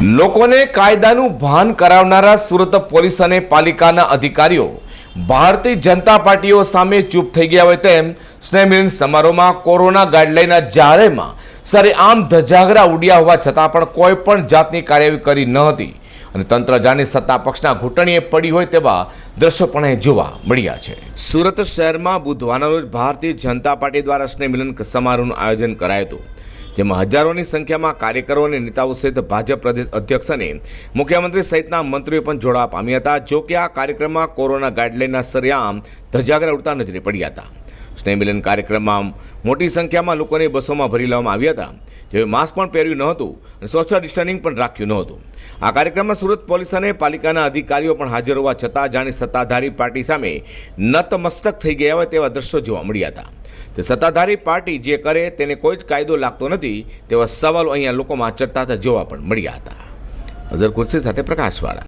લોકોને કાયદાનું ભાન કરાવનારા સુરત પોલીસ અને પાલિકાના અધિકારીઓ ભારતીય જનતા પાર્ટીઓ સામે ચૂપ થઈ ગયા હોય તેમ સ્નેહમિલન સમારોહમાં કોરોના ગાઈડલાઈનના જાહેરમાં સરેઆમ ધજાગરા ઉડ્યા હોવા છતાં પણ કોઈ પણ જાતની કાર્યવાહી કરી ન હતી. અને તંત્ર જાણે સત્તા પક્ષના ઘૂંટણીએ પડી હોય તેવા દ્રશ્યો પણ જોવા મળ્યા છે. સુરત શહેરમાં બુધવારના રોજ ભારતીય જનતા પાર્ટી દ્વારા સ્નેહ મિલન સમારોહનું આયોજન કરાયું હતું. જેમાં હજારોની સંખ્યામાં કાર્યકરો અને નેતાઓ સહિત ભાજપ પ્રદેશ અધ્યક્ષ અને મુખ્યમંત્રી સહિતના મંત્રીઓ પણ જોડાવા પામ્યા હતા. જો કે આ કાર્યક્રમમાં કોરોના ગાઇડલાઇનના સરેઆમ ધજાગરા ઉડતા નજરે પડ્યા હતા. સ્નેહમિલન કાર્યક્રમમાં મોટી સંખ્યામાં લોકોને બસોમાં ભરી લેવામાં આવ્યા હતા. જેઓએ માસ્ક પણ પહેર્યું ન હતું અને સોશિયલ ડિસ્ટન્સિંગ પણ રાખ્યું ન હતું. આ કાર્યક્રમમાં સુરત પોલીસ અને પાલિકાના અધિકારીઓ પણ હાજર હોવા છતાં જાણે સત્તાધારી પાર્ટી સામે નતમસ્તક થઈ ગયા હોય તેવા દ્રશ્યો જોવા મળ્યા હતા. તે સત્તાધારી પાર્ટી જે કરે તેને કોઈ જ કાયદો લાગતો નથી, તેવા સવાલો અહીંયા લોકોમાં ચર્ચાતા જોવા પણ મળ્યા હતા. અઝર ખુરશી સાથે પ્રકાશવાળા.